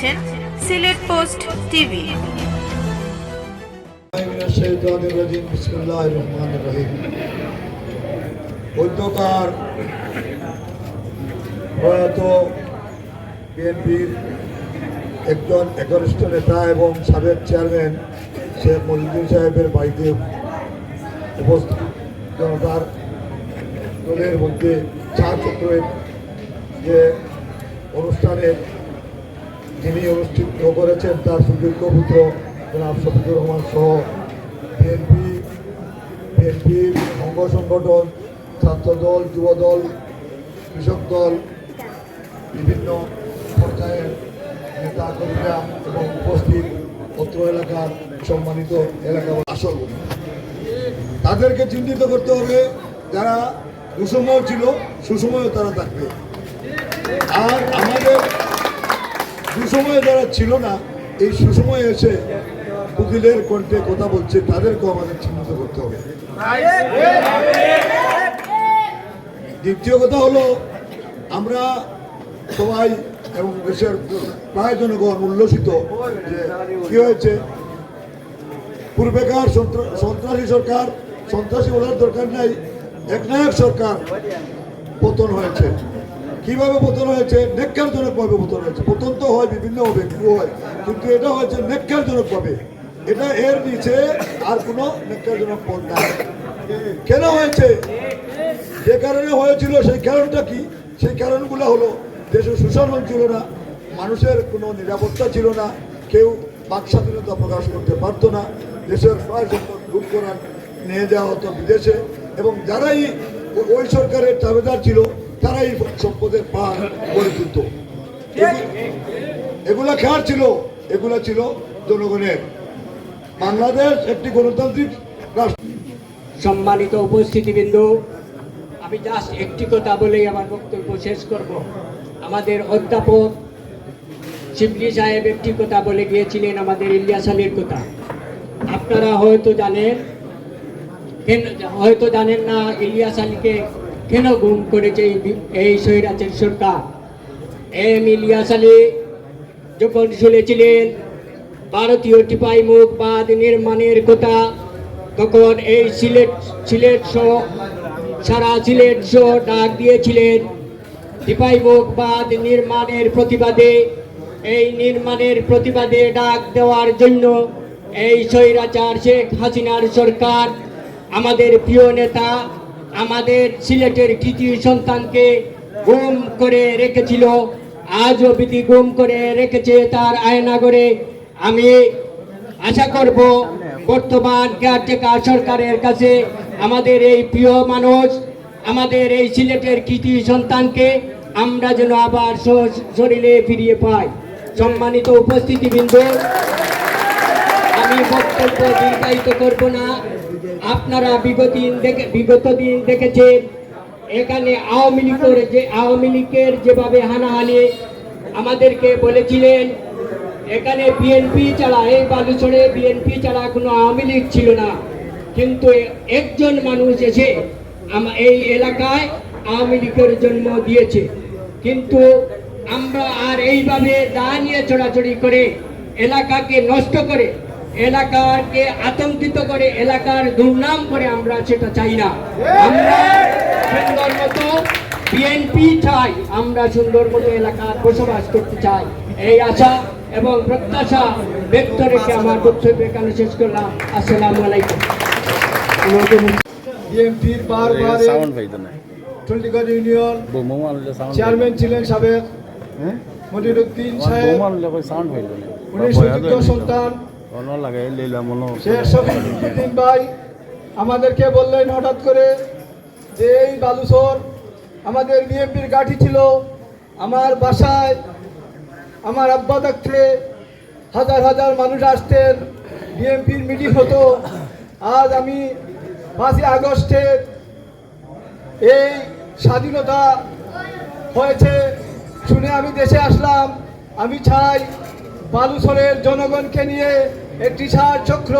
দেখছেন Sylhet post TV. প্রয়াত একজন একনিষ্ঠ নেতা এবং সাবেক চেয়ারম্যান শেখ মহিউদ্দিন সাহেবের বাড়িতে উপস্থিত জনতার দলের মধ্যে চার চক্রের যে অনুষ্ঠানের যিনি অনুষ্ঠিত করেছেন তার সুযোগ্য পুত্র জনাব শফিকুর রহমান সহ বিএনপি, বিএনপির অঙ্গ সংগঠন, ছাত্রদল, যুবদল, কৃষক দল, বিভিন্ন পর্যায়ের নেতা কর্মীরা এবং উপস্থিত অত্র এলাকার সম্মানিত এলাকা আসল তাদেরকে চিহ্নিত করতে হবে যারা দুসময় ছিল, সুসময়ও তারা থাকবে। আর আমাদের সুসময়ে যারা ছিল না, এই সুসময়ে এসে উকিলের কণ্ঠে কথা বলছে, তাদেরকেও আমাদের চিহ্নিত করতে হবে। দ্বিতীয় কথা হলো, আমরা সবাই এবং দেশের প্রায় জনগণ উল্লসিত যে কি হয়েছে, পূর্বেকার সন্ত্রাসী সরকার, সন্ত্রাসী বলার দরকার নাই, একনায়ক সরকার পতন হয়েছে। কীভাবে পতন হয়েছে? নেককারজনকভাবে পতন হয়েছে। পতন তো হয় বিভিন্নভাবে একটু হয়। কিন্তু এটা হয়েছে নেককারজনকভাবে এটা এর নিচে আর কোনো নেককারজনক পদ নাই। কেন হয়েছে? যে কারণে হয়েছিল, সেই কারণটা কি? সেই কারণগুলো হলো, দেশের সুশাসন ছিল না, মানুষের কোনো নিরাপত্তা ছিল না, কেউ বাক স্বাধীনতা প্রকাশ করতে পারতো না, দেশের প্রায় সম্পদ লুট করার নিয়ে যাওয়া হতো বিদেশে, এবং যারাই ওই সরকারের দাবেদার ছিল তারাই সম্পদের পার গড়ে তুলত। এগু- এগুলা কার ছিল? এগুলা ছিল জনগণের। বাংলাদেশ একটি গণতান্ত্রিক রাষ্ট্র। সম্মানিত উপস্থিতিবৃন্দু, আমি জাস্ট একটি কথা বলেই আমার বক্তব্য শেষ করব। আমাদের অধ্যাপক শিবলি সাহেব একটি কথা বলে গিয়েছিলেন আমাদের ইলিয়াস আলীর কথা। আপনারা হয়তো জানেন কেন হয়তো জানেন না ইলিয়াস আলীকে কেন গুম করেছে এই স্বৈরাচার সরকার? এম ইলিয়াস আলী যখন শুনেছিলেন, ভারতীয় টিপাই মুখ বাঁধ নির্মাণের কথা তখন এই সিলেট সিলেট সহ, সারা সিলেট সহ ডাক দিয়েছিলেন টিপাই মুখ বাঁধ নির্মাণের প্রতিবাদে, এই নির্মাণের প্রতিবাদে ডাক দেওয়ার জন্য এই স্বৈরাচার শেখ হাসিনার সরকার আমাদের প্রিয় নেতা আমাদের সিলেটের কৃতি সন্তানকে গুম করে রেখেছিল। আজও বিধি গুম করে রেখেছে তার আয়নাগরে। আমি আশা করব বর্তমান কেয়ারটেকার সরকারের কাছে আমাদের এই প্রিয় মানুষ, আমাদের এই সিলেটের কৃতি সন্তানকে আমরা যেন আবার শরীরে ফিরিয়ে পাই। সম্মানিত উপস্থিতিবৃন্দ, আমি বক্তব্য দীর্ঘায়িত করব না। আপনারা বিগত দিন দেখে বিগত দিন দেখেছেন, এখানে আওয়ামী লীগের যে আওয়ামী লীগের যেভাবে হানাহানি আমাদেরকে বলেছিলেন, এখানে বিএনপি ছাড়া, এই বালুচরে বিএনপি ছাড়া কোনো আওয়ামী লীগ ছিল না। কিন্তু একজন মানুষ এসে এই এলাকায় আওয়ামী লীগের জন্ম দিয়েছে। কিন্তু আমরা আর এইভাবে দা নিয়ে চড়াচড়ি করে এলাকাকে নষ্ট করে এলাকাকে আতঙ্কিত করে এলাকার দুর্নাম করে আমরা সেটা চাই না। আমরা সুন্দর মতো বিএনপি চাই আমরা সুন্দর মতো এলাকার বসবাস করতে চাই। এই আশা এবং প্রত্যাশা ব্যক্ত রেখে আমার বক্তব্য এখানে শেষ করলাম। আসসালামু আলাইকুম। বিএনপির বারবার চণ্ডীগড় ইউনিয়ন চেয়ারম্যান ছিলেন সাবেক হ্যাঁ? মনিরুদ্দিন সাহেব। উনি সুযোগ্য সন্তান। ভাই আমাদেরকে বললেন হঠাৎ করে যে এই বালুসর আমাদের বিএনপির গাঠি ছিল আমার বাসায় আমার আব্বা থাকতে হাজার হাজার মানুষ আসতেন বিএনপির মিটিং হতো। আজ আমি পাঁচই আগস্টের এই স্বাধীনতা হয়েছে শুনে আমি দেশে আসলাম। আমি চাই বালুচরের জনগণকে নিয়ে একটি সার চক্র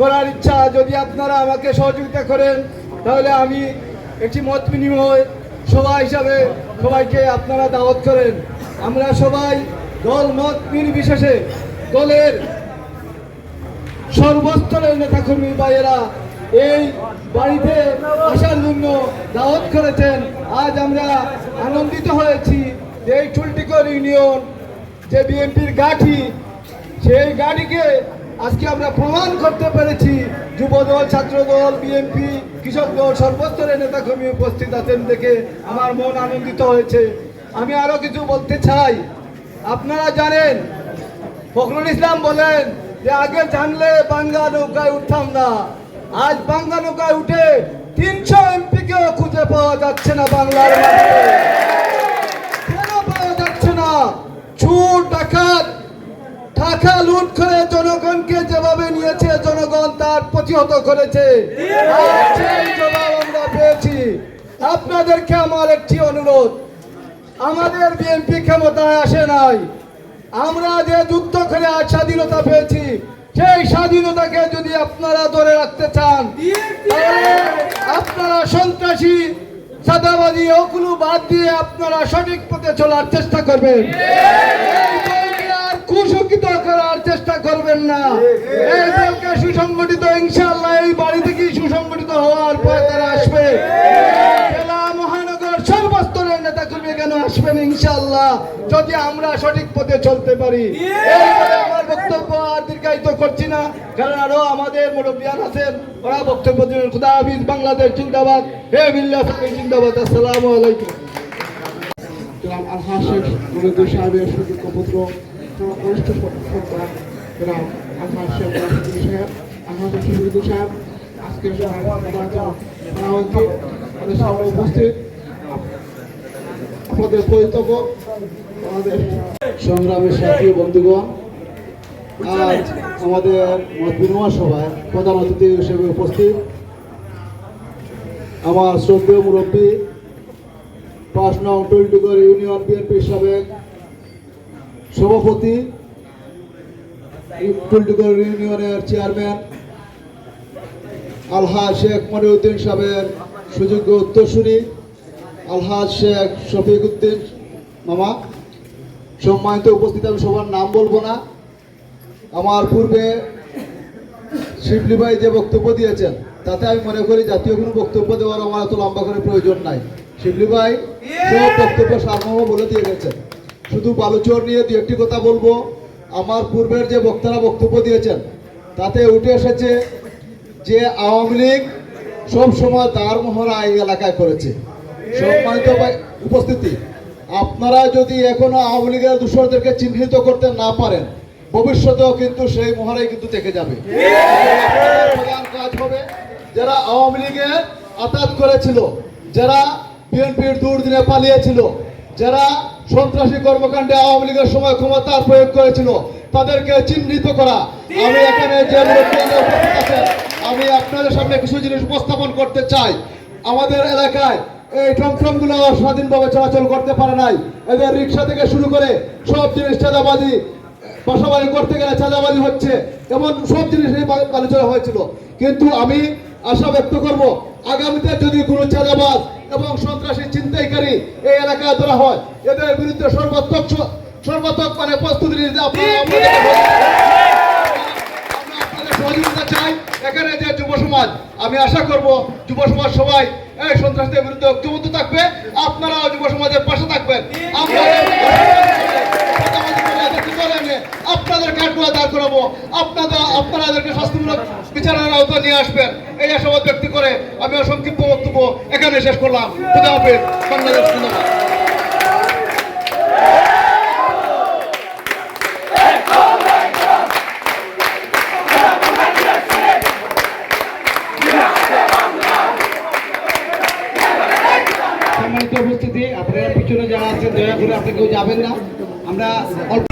করার ইচ্ছা যদি আপনারা আমাকে সহযোগিতা করেন, তাহলে আমি একটি মত বিনিময় সভা হিসাবে সবাইকে আপনারা দাওয়াত করেন। আমরা সবাই দল মত নির্বিশেষে দলের সর্বস্তরের নেতাকর্মী ভাইয়েরা এই বাড়িতে আসার জন্য দাওয়াত করেছেন। আজ আমরা আনন্দিত হয়েছি যে এই চুলটিকর ইউনিয়ন যে বিএনপির গাঠি, সেই গাড়িকে আজকে আমরা প্রমাণ করতে পেরেছি। যুবদল, ছাত্রদল, বিএনপি, কৃষক দল, সর্বস্তরের নেতাকর্মী উপস্থিত আছেন দেখে আমার মন আনন্দিত হয়েছে। আমি আরও কিছু বলতে চাই। আপনারা জানেন, ফখরুল ইসলাম বলেন যে, আগে জানলে বাংলা নৌকায় উঠতাম না। আজ বাংলা নৌকায় উঠে তিনশো এমপি কেও খুঁজে পাওয়া যাচ্ছে না বাংলার কেন পাওয়া যাচ্ছে না চুর ডাকাত টাকা লুট করে জনগণকে যেভাবে নিয়েছে জনগণ তার প্রতিহত করেছে। সেই জবাব আমরা পেয়েছি। আপনাদেরকে আমার একটি অনুরোধ আমাদের বিএনপি ক্ষমতায় আসে নাই। আমরা যে যুদ্ধ করে আজ স্বাধীনতা পেয়েছি সেই স্বাধীনতাকে যদি আপনারা ধরে রাখতে চান তাহলে আপনারা সন্ত্রাসী সাদাবাদী ওগুলো বাদ দিয়ে আপনারা সঠিক পথে চলার চেষ্টা করবেন। আর করার চেষ্টা করবেন না। এই দলকে সুসংগঠিত, ইনশাআল্লাহ এই বাড়ি থেকে সুসংগঠিত হওয়ার পর তারা আসবে। জেলা মহানগর সর্বস্তরের নেতা কর্মী কেন আসবেন, ইনশাআল্লাহ, যদি আমরা সঠিক পথে চলতে পারি। আমাদের বাংলাদেশ শেখ মুরিদুল সাহেব আজকে আমাদের উপস্থিত আমাদের সংগ্রামের সাথী বন্ধুগণ, আজ আমাদের মত বিনিময় সভায় প্রধান অতিথি হিসেবে উপস্থিত আমার শ্রদ্ধেয় মুরব্বী, পাঁচ নং টুলটুকর ইউনিয়ন বিএনপি সাবেক সভাপতি টুলটুকর ইউনিয়নের চেয়ারম্যান আলহাজ শেখ মনিউদ্দিন সাহেবের সুযোগ্য উত্তরসূরি আলহাজ শেখ শফিক উদ্দিন মামা। সম্মানিত উপস্থিত, আমি সবার নাম বলব না। আমার পূর্বে শিবলি ভাই যে বক্তব্য দিয়েছেন, তাতে আমি মনে করি জাতীয় কোনো বক্তব্য দেওয়ার আমার এত লম্বা করে প্রয়োজন নাই। শিবলি ভাই সব বক্তব্য সারমর্ম বলে দিয়ে গেছেন। শুধু বালুচর নিয়ে দু একটি কথা বলব। আমার পূর্বের যে বক্তারা বক্তব্য দিয়েছেন, তাতে উঠে এসেছে যে আওয়ামী লীগ সবসময় তার মহড়া এই এলাকায় করেছে সম্মানিত উপস্থিতি, আপনারা যদি এখনও আওয়ামী লীগের দূষণদেরকে চিহ্নিত করতে না পারেন, ভবিষ্যতেও কিন্তু সেই মহড়াই কিন্তু থেকে যাবে। প্রধান কাজ হবে যারা আওয়ামী লীগের আতাত করেছিল, যারা বিএনপির দূর দিনে পালিয়েছিল, যারা সন্ত্রাসী কর্মকাণ্ডে আওয়ামী লীগের সময় ক্ষমতার প্রয়োগ করেছিল। তাদেরকে চিহ্নিত করা। আমি এখানে যে আমি আপনাদের সামনে কিছু জিনিস উপস্থাপন করতে চাই। আমাদের এলাকায় এই টমটমগুলো স্বাধীনভাবে চলাচল করতে পারে নাই। এদের রিক্সা থেকে শুরু করে সব জিনিস চাঁদাবাজি, বাসাবাড়ি করতে গেলে চাঁদাবাজি হচ্ছে। এমন সব জিনিস আলোচনা হয়েছিল। কিন্তু আমি আশা ব্যক্ত করব, আগামীতে যদি কোনো চাঁদাবাজ এবং সন্ত্রাসী চিন্তাইকারী এই এলাকায় ধরা হয়। এদের বিরুদ্ধে সর্বাত্মক সর্বাত্মক মানে প্রস্তুতি নিতে আপনারা আপনাদের সহযোগিতা চাই। এখানে যে যুব সমাজ আমি আশা করব যুব সমাজ সবাই এই সন্ত্রাসীদের বিরুদ্ধে ঐক্যবদ্ধ থাকবে। আপনারাও যুব সমাজের পাশে থাকবেন। আমরা আপনাদের কাঠগোয়া দাঁড় করাবো। আপনাদের আপনাদেরকে শাস্তিমূলক বিচারের আওতা নিয়ে আসবেন। এই আশাবাদ ব্যক্তি করে আমি আমার সংক্ষিপ্ত বক্তব্য এখানে শেষ করলাম। খুদা হাফেজ, বাংলাদেশ সম্মানিত উপস্থিতি, আপনারা পিছনে যারা আছেন, দয়া করে আপনি কেউ যাবেন না। আমরা অল্প